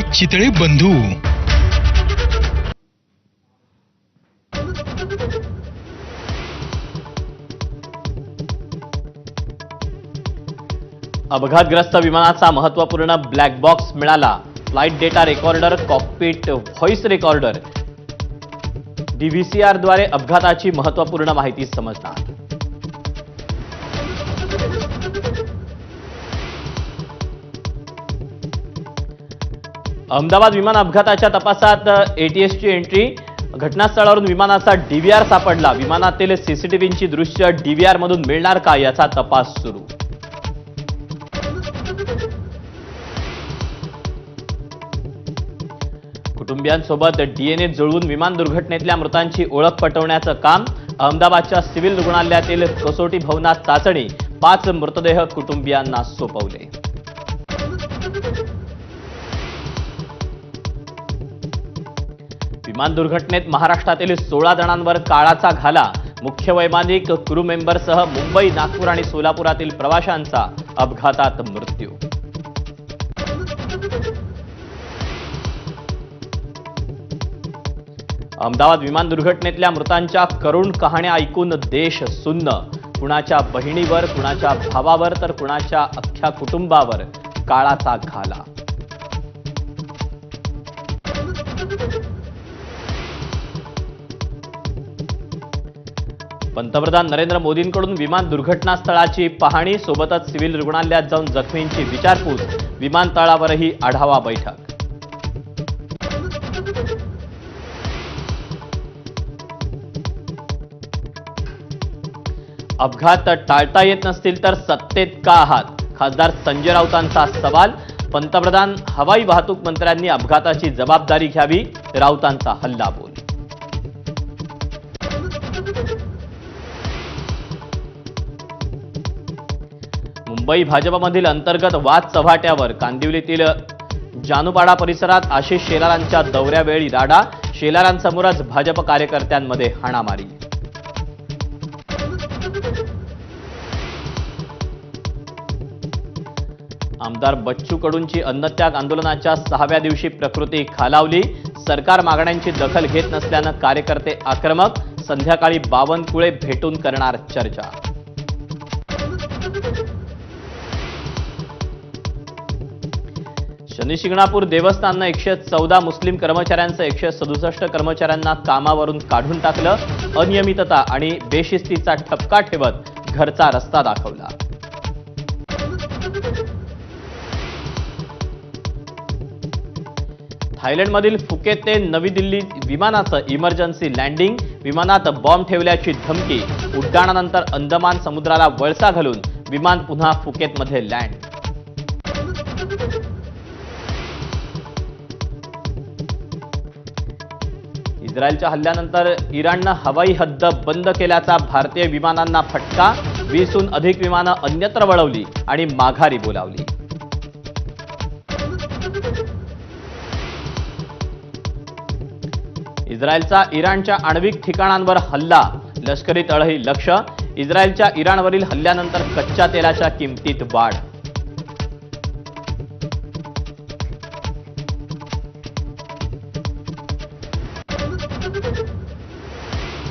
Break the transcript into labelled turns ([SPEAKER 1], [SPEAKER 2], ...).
[SPEAKER 1] चितळे बंधू.
[SPEAKER 2] अपघातग्रस्त विमानाचा महत्त्वपूर्ण ब्लॅक बॉक्स मिळाला. Flight data recorder cockpit voice recorder डीव्हीसीआरद्वारे अपघाताची महत्त्वपूर्ण माहिती समजणार अहमदाबाद विमान अपघाताच्या तपासात एटीएसची एंट्री घटनास्थळावरून विमानाचा डीव्हीआर सापडला. विमानातील सीसीटीव्हीची दृश्य डीव्हीआर मधून मिळणार का याचा तपास सुरू. कुटुंबियांसोबत डीएनए जुळवून विमान दुर्घटनेतल्या मृतांची ओळख पटवण्याचं काम अहमदाबादच्या सिव्हिल रुग्णालयातील कसोटी भवनात चाचणी. पाच मृतदेह कुटुंबियांना सोपवले. विमान दुर्घटनेत महाराष्ट्रातील सोळा जणांवर काळाचा घाला. मुख्य वैमानिक क्रू मेंबरसह मुंबई नागपूर आणि सोलापुरातील प्रवाशांचा अपघातात मृत्यू. अहमदाबाद विमान दुर्घटनेतल्या मृतांच्या करुण कहाण्या ऐकून देश सुन्न. कुणाच्या बहिणीवर कुणाच्या भावावर तर कुणाच्या अख्ख्या कुटुंबावर काळाचा घाला. पंतप्रधान नरेंद्र मोदींकडून विमान दुर्घटनास्थळाची पाहणी सोबतच सिव्हिल रुग्णालयात जाऊन जखमींची विचारपूस विमानतळावरही आढावा बैठक. अपघात टाळता येत नसतील तर सत्तेत का आहात? खासदार संजय राऊतांचा सवाल पंतप्रधान हवाई वाहतूक मंत्र्यांनी अपघाताची जबाबदारी घ्यावी राऊतांचा हल्लाबोल मुंबई भाजपमधील अंतर्गत वाद चव्हाट्यावर कांदिवलीतील जानूपाडा परिसरात आशिष शेलारांच्या दौऱ्यावेळी राडा शेलारांसमोरच भाजप कार्यकर्त्यांमध्ये हाणामारी. आमदार बच्चू कडूंची अन्नत्याग आंदोलनाच्या सहाव्या दिवशी प्रकृती खालावली. सरकार मागण्यांची दखल घेत नसल्यानं कार्यकर्ते आक्रमक. संध्याकाळी बावनकुळे भेटून करणार चर्चा. शनी शिंगणापूर देवस्थाननं एकशे चौदा मुस्लिम कर्मचाऱ्यांचं एकशे सदुसष्ट कर्मचाऱ्यांना कामावरून काढून टाकलं. अनियमितता आणि बेशिस्तीचा ठपका ठेवत घरचा रस्ता दाखवला. थायलंडमधील फुकेत ते नवी दिल्ली विमानाचं इमर्जन्सी लँडिंग विमानात बॉम्ब ठेवल्याची धमकी उड्डाणानंतर अंदमान समुद्राला वळसा घालून विमान पुन्हा फुकेतमध्ये लँड इस्रायलच्या हल्ल्यानंतर इराणनं हवाई हद्द बंद केल्याचा भारतीय विमानांना फटका वीसहून अधिक विमानं अन्यत्र वळवली आणि माघारी बोलावली. इस्रायलचा इराणच्या आण्विक ठिकाणांवर हल्ला लष्करी तळही लक्ष इस्रायलच्या इराणवरील हल्ल्यानंतर कच्च्या तेलाच्या किमतीत वाढ.